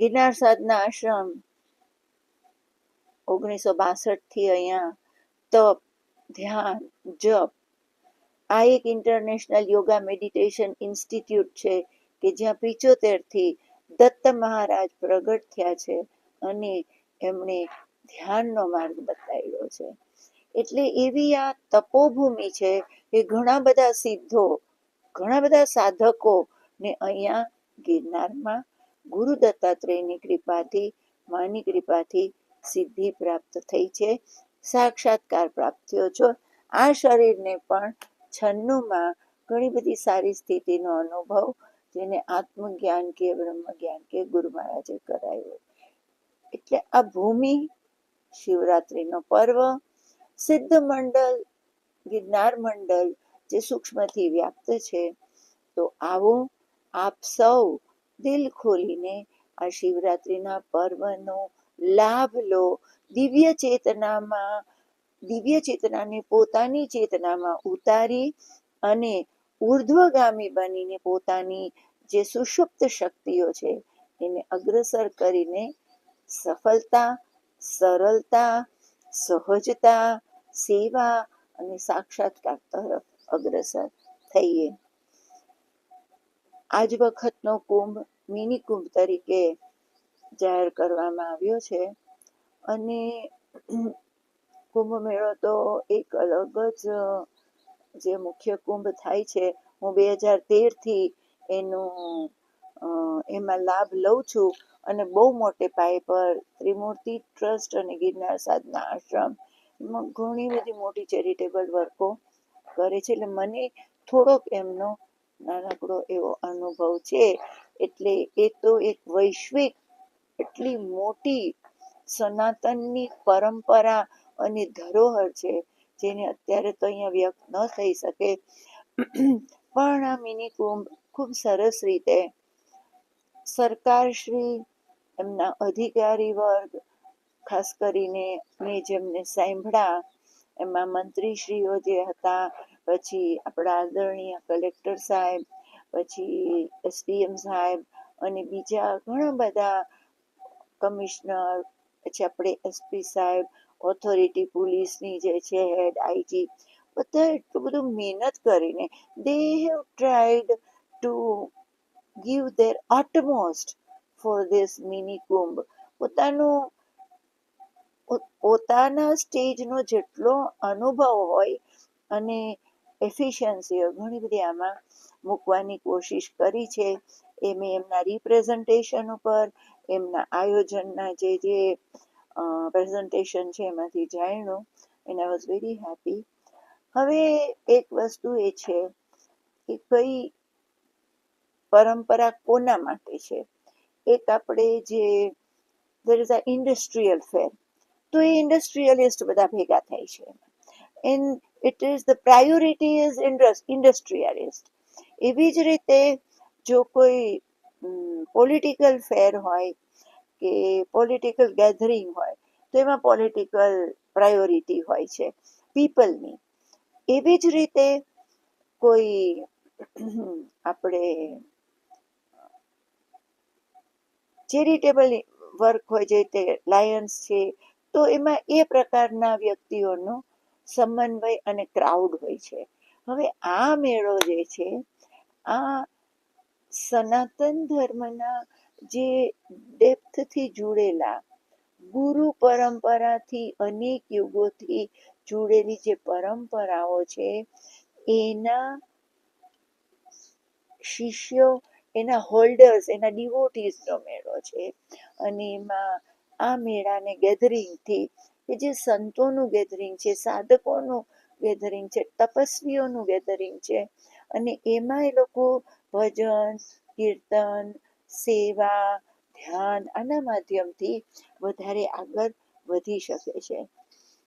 ગિરનાર સાધના આશ્રમ ઓગણીસો બાસઠથી અહીંયા તપ ધ્યાન, જપ. આ એક ઇન્ટરનેશનલ યોગા મેડિટેશન ઇન્સ્ટિટ્યૂટ છે કે જ્યાં પિચોતેરથી દત્ત મહારાજ પ્રગટ થયા છે અને એમણે ધ્યાનનો માર્ગ બતાવ્યો છે. એટલે એવી આ તપોભૂમિ છે કે ઘણા બધા સિદ્ધો, ઘણા બધા સાધકો ને અહીંયા ગિરનારમાં ગુરુ દત્તાત્રેયની કૃપાથી, માની કૃપાથી સિદ્ધિ પ્રાપ્ત થઈ છે. સાક્ષાત્કાર પ્રાપ્ત થયો. છો આ શરીરને પણ છન્નુમાં ઘણી બધી સારી સ્થિતિનો અનુભવ, જેને આત્મજ્ઞાન કે બ્રહ્મ જ્ઞાન કે ગુરુ મહારાજે કરાયો એટલે આ ભૂમિ શિવરાત્રિનો પર્વ, સિદ્ધ મંડળ, ગિરનાર મંડળ જે સૂક્ષ્મથી વ્યાપ્ત છે, તો આવો આપ સૌ દિલ ખોલીને આ શિવરાત્રિના પર્વનો લાભ લો. દિવ્ય ચેતનામાં, દિવ્ય ચેતનાને પોતાની ચેતનામાં ઉતારી અને ઉર્ધ્વગામી બનીને પોતાની જે સુષુપ્ત શક્તિઓ છે, એને અગ્રસર કરીને સફળતા, સરળતા, સહજતા, સેવા અને સાક્ષાત્કાર તરફ અગ્રસર થઈએ. આજ વખતનો કુંભ મિની કુંભ તરીકે જાહેર કરવામાં આવ્યો છે. અને કુંભ મેળો તો એક અલગ જ, જે મુખ્ય કુંભ થાય છે. હું બે હજાર તેરથી એનું એમાં લાભ લઉં છું. અને બહુ મોટે પાયે પર ત્રિમૂર્તિ ટ્રસ્ટ અને ગિરનાર સાધના આશ્રમ એમાં ઘણી બધી મોટી ચેરિટેબલ વર્કો કરે છે. એટલે મને થોડોક એમનો નાનકડો એવો અનુભવ છે. એટલે એ તો એક વૈશ્વિક, એટલી મોટી સનાતનની પરંપરા અને ધરોહર છે, જેને અત્યારે તો અહીંયા વ્યક્ત ન થઈ શકે. પણ આ મિની કુંભ ખૂબ સરસ રીતે સરકારશ્રી, એમના અધિકારી વર્ગ, ખાસ કરીને મેં જેમને સાંભળ્યા, એમાં મંત્રીશ્રીઓ જે હતા, પછી આપણા આદરણીય કલેક્ટર સાહેબ પછી એસડીએમ સાહેબ અને બીજા ઘણા બધા કમિશનર, પછી આપણે એસપી સાહેબ ઓથોરિટી પોલીસની જે છે હેડ આઈજી બધા એટલું બધું મહેનત કરીને they have tried to give their utmost for this mini Kumbh. પોતાનું, પોતાના સ્ટેજનો જેટલો અનુભવ હોય અને એફિશિયન્સીઓ ઘણી બધી આમાં મૂકવાની કોશિશ કરી છે. એ મેં એમના રિપ્રેઝન્ટેશન ઉપર, એમના આયોજનના જે જે પ્રેઝન્ટેશન છે એમાંથી જાણ્યું. And I was very happy હવે એક વસ્તુ એ છે કે કઈ પરંપરા કોના માટે છે? એક આપણે જે there is a industrial fair તો એ ઇન્ડસ્ટ્રીયલિસ્ટ બધા ભેગા થાય છે and it is the priority is industrialist એવી જ રીતે જો કોઈ પોલિટિકલ ફેર હોય કે પોલિટિકલ ગેધરિંગ હોય, તો એમાં પોલિટિકલ પ્રાયોરિટી હોય છે પીપલની એવી જ રીતે કોઈ, આપણે ચેરિટેબલ વર્ક હોય જે તે લાયન્સ છે, તો એમાં એ પ્રકારના વ્યક્તિઓનો સમન્વય અને ક્રાઉડ હોય છે. હવે આ મેળો જે છે, આ સનાતન ધર્મના જે ડેપ્થથી જોડેલા ગુરુ પરંપરાથી અનેક યુગોથી જોડેલી જે પરંપરાઓ છે, એના શિષ્યો, એના હોલ્ડર્સ એના ડિવોટીઝનો મેળો છે. અને એમાં આ મેળાને ગેધરિંગથી કે જે સંતોનું ગેધરિંગ છે, સાધકોનું ગેધરિંગ છે, તપસ્વીઓનું ગેધરિંગ છે. અને એમાં એ લોકો ભજન, કીર્તન, સેવા, ધ્યાન આના માધ્યમથી વધારે આગળ વધી શકે છે.